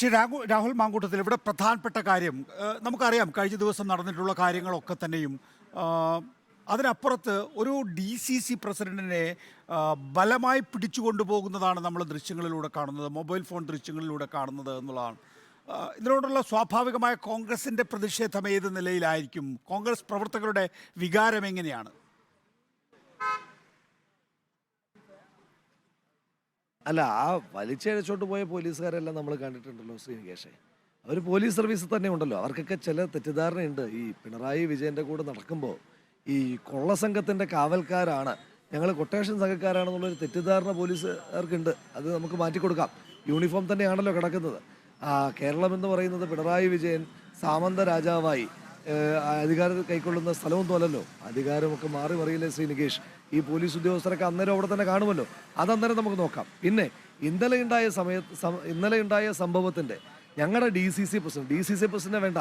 ശ്രീ രാഹുൽ രാഹുൽ മാങ്കൂട്ടത്തിൽ ഇവിടെ പ്രധാനപ്പെട്ട കാര്യം നമുക്കറിയാം കഴിഞ്ഞ ദിവസം നടന്നിട്ടുള്ള കാര്യങ്ങളൊക്കെ തന്നെയും അതിനപ്പുറത്ത് ഒരു ഡി സി സി പ്രസിഡന്റിനെ ബലമായി പിടിച്ചു കൊണ്ടുപോകുന്നതാണ് നമ്മൾ ദൃശ്യങ്ങളിലൂടെ കാണുന്നത് മൊബൈൽ ഫോൺ ദൃശ്യങ്ങളിലൂടെ കാണുന്നത് എന്നുള്ളതാണ്. ഇതിനോടുള്ള സ്വാഭാവികമായ കോൺഗ്രസിന്റെ പ്രതിഷേധം ഏത് നിലയിലായിരിക്കും? കോൺഗ്രസ് പ്രവർത്തകരുടെ വികാരം എങ്ങനെയാണ്? അല്ല ആ വലിച്ചഴച്ചോട്ട് പോയ പോലീസുകാരെല്ലാം നമ്മൾ കണ്ടിട്ടുണ്ടല്ലോ ശ്രീനികേഷേ അവർ പോലീസ് സർവീസിൽ തന്നെ ഉണ്ടല്ലോ. അവർക്കൊക്കെ ചില തെറ്റിദ്ധാരണയുണ്ട്. ഈ പിണറായി വിജയന്റെ കൂടെ നടക്കുമ്പോൾ ഈ കൊള്ളസംഘത്തിന്റെ കാവൽക്കാരാണ്. ഞങ്ങൾ കൊട്ടേഷൻ സംഘക്കാരാണെന്നുള്ളൊരു തെറ്റിദ്ധാരണ പോലീസുകാർക്കുണ്ട്. അത് നമുക്ക് മാറ്റിക്കൊടുക്കാം. യൂണിഫോം തന്നെയാണല്ലോ കിടക്കുന്നത്. കേരളം എന്ന് പറയുന്നത് പിണറായി വിജയൻ സാമന്ത രാജാവായി. അധികാരം കൈക്കൊള്ളുന്ന സ്ഥലമൊന്നും അല്ലല്ലോ. അധികാരമൊക്കെ മാറി മറിയില്ലേ ശ്രീ നികേഷ്? ഈ പോലീസ് ഉദ്യോഗസ്ഥരൊക്കെ അന്നേരം അവിടെ തന്നെ കാണുമല്ലോ. അതന്നേരം നമുക്ക് നോക്കാം. പിന്നെ ഇന്നലെ ഉണ്ടായ സമയത്ത് ഇന്നലെ ഉണ്ടായ സംഭവത്തിന്റെ ഞങ്ങളുടെ D C C president D C C president വേണ്ട.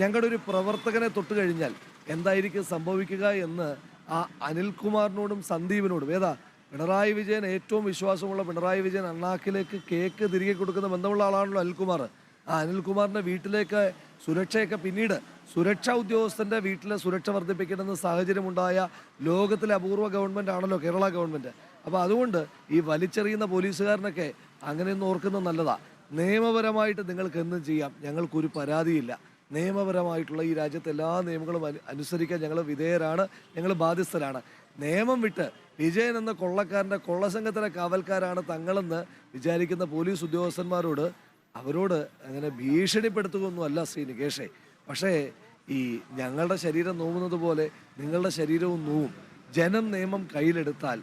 ഞങ്ങളുടെ ഒരു പ്രവർത്തകനെ തൊട്ട് കഴിഞ്ഞാൽ എന്തായിരിക്കും സംഭവിക്കുക എന്ന് ആ അനിൽകുമാറിനോടും സന്ദീപിനോടും ഏതാ? പിണറായി വിജയൻ ഏറ്റവും വിശ്വാസമുള്ള പിണറായി വിജയൻ അണ്ണാക്കിലേക്ക് കേക്ക് തിരികെ കൊടുക്കുന്ന ബന്ധമുള്ള ആളാണല്ലോ അനിൽകുമാർ. ആ അനിൽകുമാറിന്റെ വീട്ടിലേക്ക് സുരക്ഷയൊക്കെ പിന്നീട് സുരക്ഷാ ഉദ്യോഗസ്ഥന്റെ വീട്ടിലെ സുരക്ഷ വർദ്ധിപ്പിക്കണമെന്ന സാഹചര്യമുണ്ടായ ലോകത്തിലെ അപൂർവ ഗവൺമെന്റ് ആണല്ലോ കേരള ഗവൺമെന്റ്. അപ്പോൾ അതുകൊണ്ട് ഈ വലിച്ചെറിയുന്ന പോലീസുകാരനൊക്കെ അങ്ങനെയൊന്നും ഓർക്കുന്നത് നല്ലതാ. നിയമപരമായിട്ട് നിങ്ങൾക്ക് എന്തും ചെയ്യാം. ഞങ്ങൾക്കൊരു പരാതിയില്ല. നിയമപരമായിട്ടുള്ള ഈ രാജ്യത്തെ എല്ലാ നിയമങ്ങളും അനു- അനുസരിക്കാൻ ഞങ്ങൾ വിധേയരാണ്. ഞങ്ങൾ ബാധ്യസ്ഥരാണ്. നിയമം വിട്ട് വിജയൻ എന്ന കൊള്ളക്കാരന്റെ കൊള്ളസംഘത്തിലെ കാവൽക്കാരാണ് തങ്ങളെന്ന് വിചാരിക്കുന്ന പോലീസ് ഉദ്യോഗസ്ഥന്മാരോട് അവരോട് അങ്ങനെ ഭീഷണിപ്പെടുത്തുകയൊന്നും അല്ല ശ്രീ നികേഷേ. പക്ഷേ ഈ ഞങ്ങളുടെ ശരീരം നോവുന്നത് പോലെ നിങ്ങളുടെ ശരീരവും നോവും. ജനം നിയമം കയ്യിലെടുത്താൽ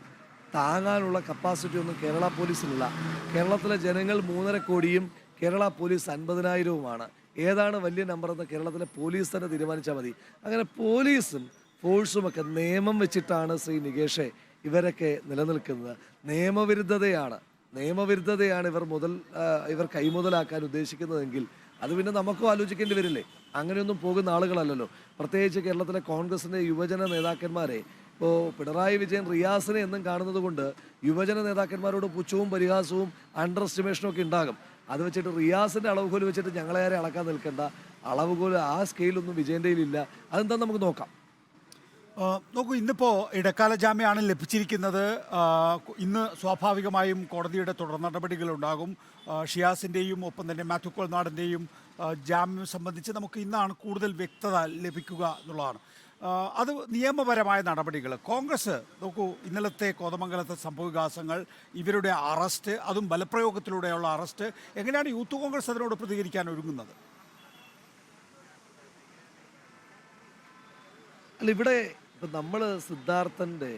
താങ്ങാനുള്ള കപ്പാസിറ്റി ഒന്നും കേരള പോലീസിനില്ല കേരളത്തിലെ ജനങ്ങൾ മൂന്നര കോടിയും കേരള പോലീസ് അൻപതിനായിരവുമാണ്. ഏതാണ് വലിയ നമ്പർ എന്ന് കേരളത്തിലെ പോലീസ് തന്നെ തീരുമാനിച്ചാൽ മതി. അങ്ങനെ പോലീസും ഫോഴ്സുമൊക്കെ നിയമം വെച്ചിട്ടാണ് ശ്രീ നികേഷെ ഇവരൊക്കെ നിലനിൽക്കുന്നത്. നിയമവിരുദ്ധതയാണ്. നിയമവിരുദ്ധതയാണ് ഇവർ മുതൽ ഇവർ കൈമുതലാക്കാൻ ഉദ്ദേശിക്കുന്നതെങ്കിൽ അത് പിന്നെ നമുക്കും ആലോചിക്കേണ്ടി വരില്ലേ? അങ്ങനെയൊന്നും പോകുന്ന ആളുകളല്ലല്ലോ. പ്രത്യേകിച്ച് കേരളത്തിലെ കോൺഗ്രസിന്റെ യുവജന നേതാക്കന്മാരെ ഇപ്പോൾ പിണറായി വിജയൻ റിയാസിനെ എന്നും കാണുന്നത് കൊണ്ട് യുവജന നേതാക്കന്മാരോട് പുച്ഛവും പരിഹാസവും അണ്ടർ എസ്റ്റിമേഷനും ഒക്കെ ഉണ്ടാകും. അത് വെച്ചിട്ട് റിയാസിന്റെ അളവുകോൽ വെച്ചിട്ട് ഞങ്ങളെ ആരെ അളക്കാൻ നിൽക്കേണ്ട. അളവുകോൽ ആ സ്കെയിലൊന്നും വിജയന്റെ ഇല്ല അതെന്താ നമുക്ക് നോക്കാം. നോക്കൂ ഇന്നിപ്പോൾ ഇടക്കാല ജാമ്യമാണ് ലഭിച്ചിരിക്കുന്നത്. ഇന്ന് സ്വാഭാവികമായും കോടതിയുടെ തുടർ നടപടികളുണ്ടാകും ഷിയാസിന്റെയും ഒപ്പം തന്നെ മാത്യു കൊൾനാടിന്റെയും ജാമ്യം സംബന്ധിച്ച് നമുക്ക് ഇന്നാണ് കൂടുതൽ വ്യക്തത ലഭിക്കുക എന്നുള്ളതാണ്. അത് നിയമപരമായ നടപടികൾ. കോൺഗ്രസ് നോക്കൂ ഇന്നലത്തെ കോതമംഗലത്തെ സംഭവവികാസങ്ങൾ ഇവരുടെ അറസ്റ്റ് അതും ബലപ്രയോഗത്തിലൂടെയുള്ള അറസ്റ്റ് എങ്ങനെയാണ് യൂത്ത് കോൺഗ്രസ് അതിനോട് പ്രതികരിക്കാൻ ഒരുങ്ങുന്നത്? അല്ല ഇവിടെ ഇപ്പം നമ്മൾ സിദ്ധാർത്ഥന്റെ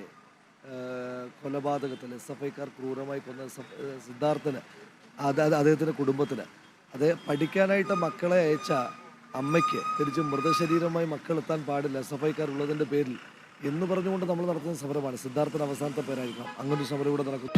കൊലപാതകത്തിൽ എസ് എഫ് ഐക്കാർ ക്രൂരമായി കൊന്ന സിദ്ധാർത്ഥന് അതായത് അദ്ദേഹത്തിന്റെ കുടുംബത്തിന് അത് പഠിക്കാനായിട്ട് മക്കളെ അയച്ച അമ്മയ്ക്ക് തിരിച്ച് മൃതശരീരമായി മക്കൾ എത്താൻ പാടില്ല എസ് എഫ് ഐക്കാർ ഉള്ളതിന്റെ പേരിൽ എന്ന് പറഞ്ഞുകൊണ്ട് നമ്മൾ നടത്തുന്ന സമരമാണ്. സിദ്ധാർത്ഥൻ അവസാനത്തെ പേരായിരിക്കണം. അങ്ങനൊരു സമരം ഇവിടെ നടക്കും